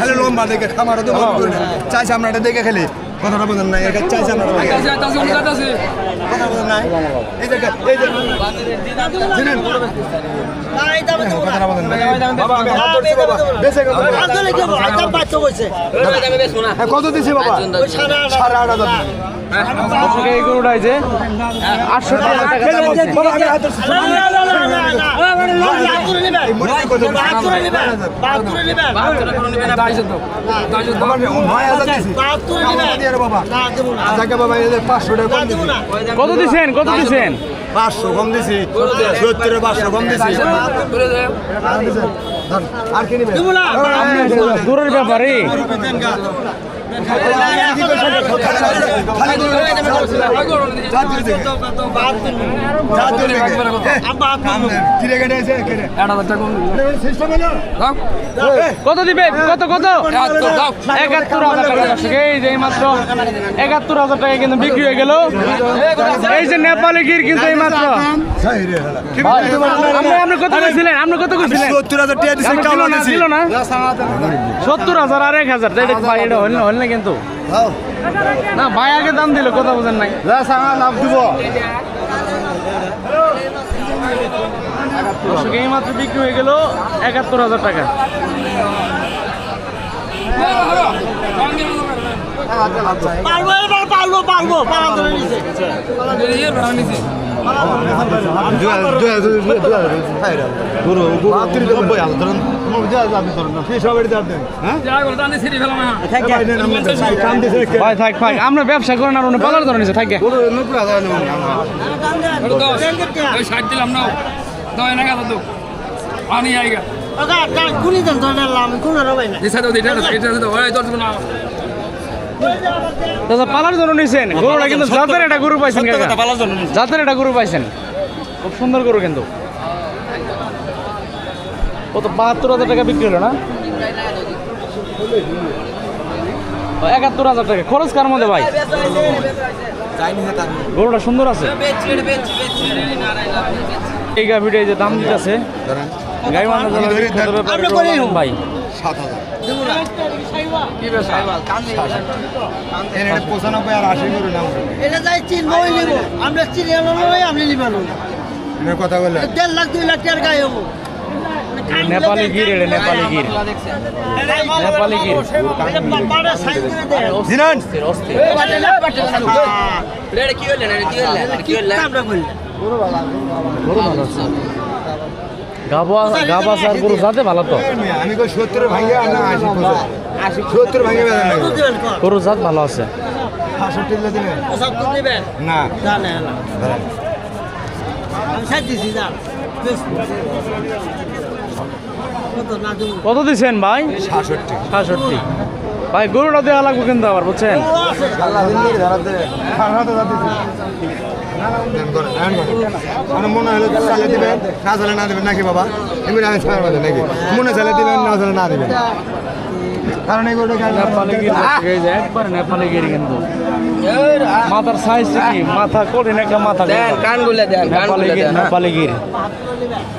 খালি লম্বা দেখে খামারও তো চাইছে আমরা এটা দেখে খেলি। কথাটা বোঝেন নাই এটা চাইছে আমরা কথা বোঝেন নাই এই যে এই যে কথাটা বোঝেন হ্যাঁ কত দিছে বাবা সাড়ে আট হাজার দর্শক এই গরুটা এই যে আটষট্টি হাজার টাকা বাবা কত বাবা আমি নয় হাজার দিছি কাউকে দিয়ে রে বাবা আজাকে বাবা এই যে পাঁচশো টাকা কত দিছেন কত দিছেন পাঁচশো কম দিছি সত্তরে পাঁচশো কম দিছি আর কি দূরের ব্যাপারে কত দিবে কত কত একাত্তর হাজার টাকা মাত্র একাত্তর হাজার টাকা কিন্তু বিক্রি হয়ে গেল এই যে নেপালি গির কিন্তু এই মাত্র সত্তর হাজার আর এক হাজার এটা হল না কিন্তু না ভাই আগে দাম দিল কথা বোঝেন নাই লাভ দিব এই মাত্র বিক্রি হয়ে গেল একাত্তর হাজার টাকা এবার পারব পারব পারা ধরে নিছে ভাই থাক থাক আমরা ব্যবসা করেন আর উনি পালার ধরে নিছে থাকে ওকা কাল কুনি দেন ধরে নিলাম কোন রবাই না দাদা পালার জন্য নিছেন। গরুটা কিন্তু জাতের একটা গরু পাইছেন জাতের একটা গরু পাইছেন। খুব সুন্দর গরু কিন্তু। কত বাহাত্তর হাজার টাকা বিক্রি হলো না? একাত্তর হাজার টাকা। খরচ কার মধ্যে ভাই? গরুটা সুন্দর আছে? এই গাভিটা এই যে দাম দিতেছে। গাই মানুষ। ভাই। সাত হাজার। কথা বললে দেড় লাখ দুই লাখ টাকার গায়ে হব। নেপালি গির এটা নেপালি গির। নেপালি গির। ভালো গাবা গাবা সার গরু যাতে ভালো তো। আমি কই ভাঙে না ভাঙে গরু জাত ভালো আছে। দিবেন দিবেন না। আমি দিছি কত দিছেন ভাই? সাতষট্টি। সাতষট্টি ভাই গরুটা দেওয়া লাগবে কিন্তু আবার বুঝছেন? মানে মনে হলে চালে দিবেন না চালে না দিবেন নাকি বাবা? এমনি আমি নাকি? মনে চালে দিবেন না চালে না দিবেন? কারণ এগুলো নেপালি গির এই যে একবার নেপালি গির কিন্তু। মাথার সাইজ কি? মাথা কঠিন একটা মাথা দেন কানগুলো দেন কানগুলো দেন। নেপালি গির।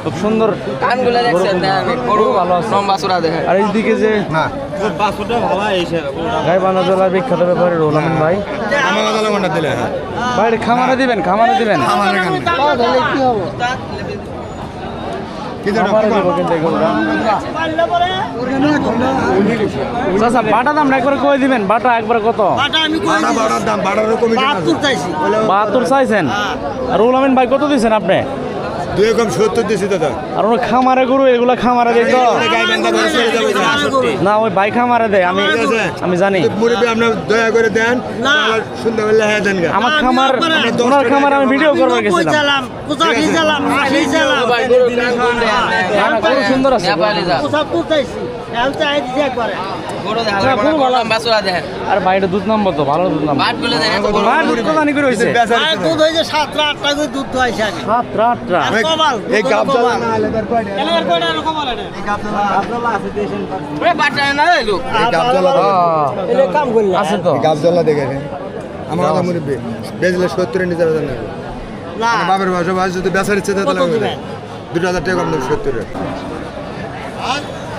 খুব সুন্দর। কানগুলো দেখছেন দেন গরু ভালো আছে। লম্বা চূড়া দেখেন। আর এইদিকে যে না। বান্ধা জেলার বিখ্যাত ব্যাপারে রোলামিন ভাই। আমার দিলে হ্যাঁ। ভাই খামারে দিবেন খামারে দিবেন। টাকা কি হব কিন্তু এটা খামারে দেবো কিন্তু এগুলোটা পারলে পরে চাচা বাটা দাম একবার কই দিবেন? বাটা একবার কত? বাহাত্তর চাইছি। বাহাত্তর চাইছেন? আর রুল আমিন ভাই কত দিচ্ছেন আপনি? দুই কম সত্তর দিছি দাদা। আর ওরা খামারে গরু এগুলা খামারে দেয় তো। না ওই ভাই খামারে দেয় আমি আমি জানি। মুরব্বী আপনার দয়া করে দেন। সুন্দর হলে হ্যাঁ দেন গা। আমার খামার ওনার খামার আমি ভিডিও করবার গেছিলাম। না, গরু সুন্দর আছে। আর ভাইটা দুধ নাম্বার তো ভালো দুধ নাম্বার। কত আনি করে হয়েছে। দুধ হয়েছে সাতটা আটটা করে দুধ তো এই। না হলে তার কয়টা? কয়টা আর কমাল এটা? ওরে বাটা না লোক এই কাম করলে। আছে তো। আমার কথা না। না বাসা বাস যদি বেচার ইচ্ছে তাহলে দুটো হাজার টাকা কম দেবো সত্তরে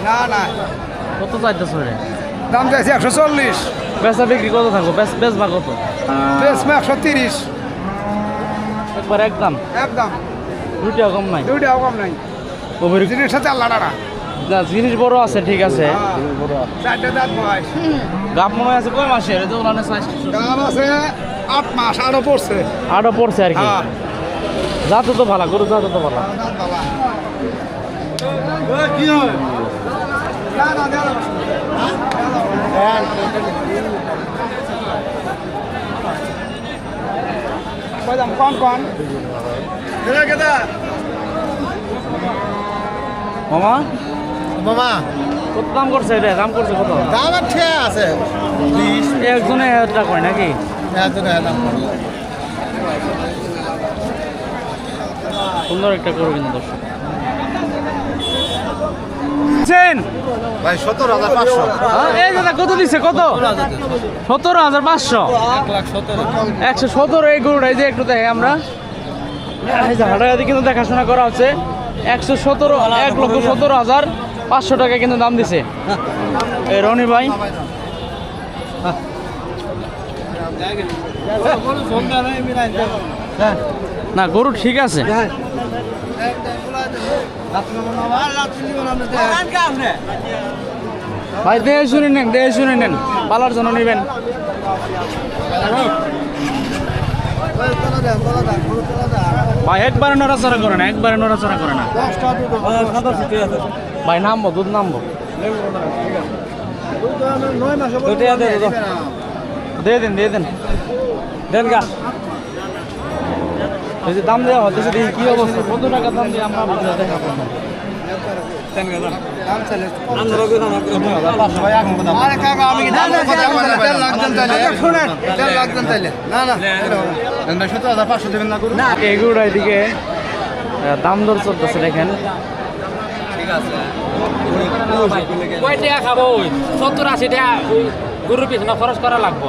না না। কত চাইতেছ রে? দাম চাইছে একশো চল্লিশ। বেচা বিক্রি কত থাকব? বেচ বেচবা কত? বেসমে একশো তিরিশ। একবার একদম একদম দুটিও কম নাই? দুইটাও কম নাই। গভীর জিনিসটা চার লাটারা না, জিনিস বড় আছে ঠিক আছে। বয়স। গাপ মনে আছে কয় সাইজ দাম আছে আট মাস আরও পড়ছে। আরও পড়ছে আর কি। হ্যাঁ। যাতে তো ভালো গরু যাতে তো ভালো। কি হয়? কন কন কেদা মামা? মামা। কত দাম করছে এটা? দাম করছে কত? দাম ঠিক আছে। বিশ একজনে এটা করে নাকি? একজনে দাম সুন্দর একটা কিন্তু দর্শক। বুঝছেন? ভাই সত্তর হাজার পাঁচশো। হ্যাঁ, এই দাদা কত দিচ্ছে কত? সতেরো হাজার পাঁচশো? একশো সতেরো এই গরুটা এই যে একটু দেখে আমরা। এই যে হাটাঘাটি কিন্তু দেখাশোনা করা হচ্ছে। একশো সতেরো এক লক্ষ সতেরো হাজার পাঁচশো টাকা কিন্তু দাম দিছে। এই রনি ভাই। না গরু ঠিক আছে। ভাই দেহে শুনে নেন দেহে শুনে নেন। পালার জন্য নেবেন। ভাই একবারে নড়াচড়া করে না একবারে নড়াচড়া করে না। ভাই নামবো দুধ নামবো। দিয়ে দেন দিয়ে দেন। দেন গা। এই দাম দেওয়া কি অবস্থা? কত টাকা দাম দিয়ে আমরা দাম দর চলতেছে, দেখেন। গরুর পিছনে খরচ করা লাগবো।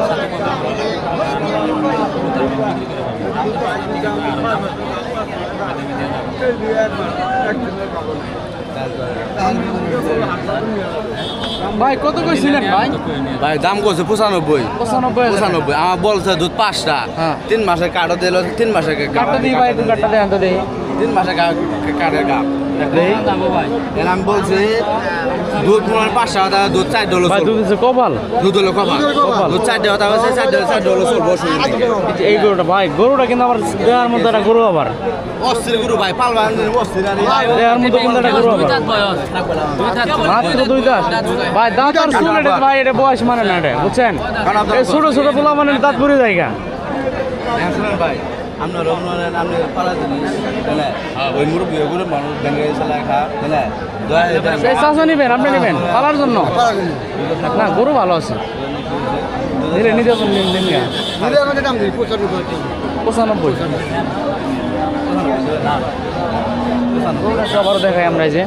সাথে কথা বলে। ভাই কত কইছিলেন ভাই ভাই দাম করছে পঁচানব্বই পঁচানব্বই। পঁচানব্বই আমার বলছে দুধ পাঁচটা হ্যাঁ। তিন মাসের কার্ডও দিল তিন মাসের কাটটা দিই ভাই একটু কাটটা দেন তো দেই তিন মাসের কার্ডের এর আমি বলছি দুধ হয় পাঁচটা কথা দুধ চার ডলো ভাই দুধ দিচ্ছে কপাল। দুধ হলো কমা দুধ চার কথা হচ্ছে চার ডলো চার ডলো চলবো এই গরুটা ভাই গরুটা কিন্তু আমার দেওয়ার মধ্যে একটা গরু আবার। অস্থির গুরু ভাই পালবা অস্থির আর। দেওয়ার মধ্যে কিন্তু একটা গরু আবার। মাত্র দুই দাস ভাই দাঁত আর চুল এটা ভাই এটা বয়স মানে না এটা বুঝছেন? এই ছোট ছোট পোলা মানে দাঁত পরে জায়গা হ্যাঁ, শুনেন ভাই। আপনার রঘুনাথ আপনি পালা দিন তাহলে ওই মুরব্বী ওগুলো মানুষ ব্যাংকে চালায় খা নিবেন আপনি নেবেন পালার জন্য। না গরু ভালো আছে। দিলে নিজে দেখাই আমরা এই যে।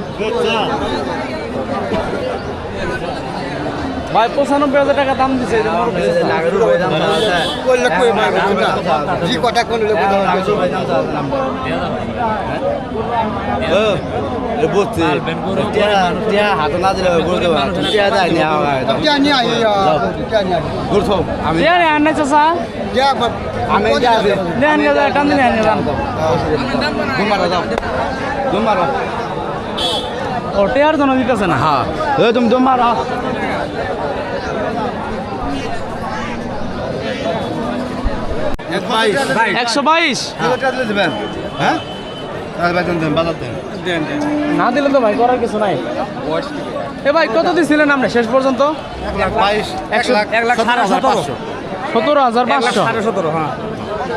ভাই পঁচানব্বই হাজার টাকা দাম দিছে। জি কটা কোন ও টেয়ার জন্য দিতেছে না? হ্যাঁ। তুমি তোমার একশো বাইশ। দেবেন হ্যাঁ। না দিলে তো ভাই করার কিছু নাই। এ ভাই কত দিছিলেন আপনি শেষ পর্যন্ত? সতেরো। হাজার পাঁচশো? সতেরো হ্যাঁ।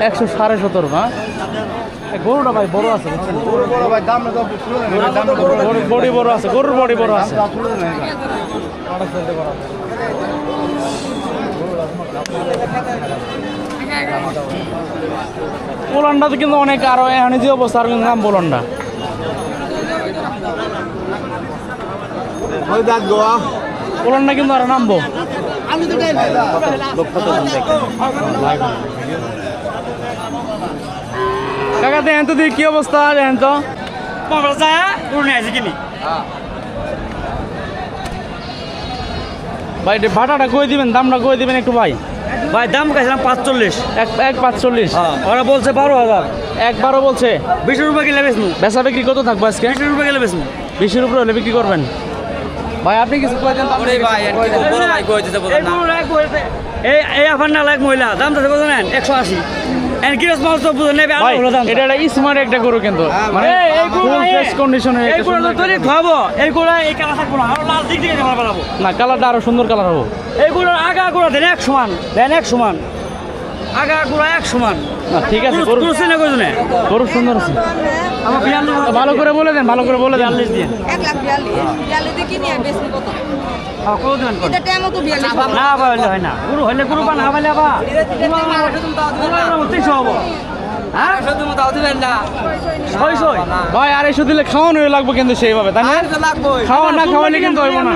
একশো সাড়ে সতেরো না? এ গরুটা ভাই বড় আছে বডি বড় আছে গরুর বডি বড় আছে। পোলান্ডাতে কিন্তু অনেক আরও এখানে যে অবস্থা, আর কিন্তু নাম গোয়া পোলান্ডা কিন্তু আরও নামবো। কাকা তো কি অবস্থা তো। ভাই এটা ভাটাটা কই দিবেন? দামটা কই দিবেন একটু ভাই? ভাই দাম গেছিলাম পাঁচচল্লিশ। এক এক পাঁচচল্লিশ। ওরা বলছে বারো হাজার। একবারও বলছে? বিশ রুপয়ে কিলো বেচমু। বেচা বিক্রি কত থাকব আজকে? বিশ রুপয়ে কিলো বেচমু। বিশের উপরে হলে বিক্রি করবেন। ভাই আপনি কিছু কই দেন? এই এক আফার না লাগ মহিলা দাম তো কত একশো আশি। এন কিরস মাল বুঝে নেবে ভাই হলো দাম এটা একটা স্মার্ট একটা গরু কিন্তু। মানে এই, এই গরু ফুল ফ্রেশ কন্ডিশনে এই গরু তো তৈরি খাব এই গরু এই কালা থাকব না। আরও লাল দিক না কালারটা আরও সুন্দর কালার হব। এই গরুর আগা গোড়া দেন এক সমান। দেন এক সমান। আগা গোড়া এক সমান। না ঠিক আছে গরু গরু কই গরু সুন্দর আছে। ভালো করে বলে দেন ভালো করে বলে দেন। বিয়াল্লিশ দিন। এক লাখ বিয়াল্লিশ বিয়াল্লিশ দিয়ে কিনে আর বেশি কত? হ্যাঁ, কত দিবেন এটা টাইমও তো বিয়াল্লিশ হবে। না পাইলে হয় না। গরু গরু পান হব। হ্যাঁ? না দিলে খাওয়ানো লাগবে কিন্তু সেইভাবে তাই না? লাগবো খাওয়া না খাওয়ালে কিন্তু হইব না।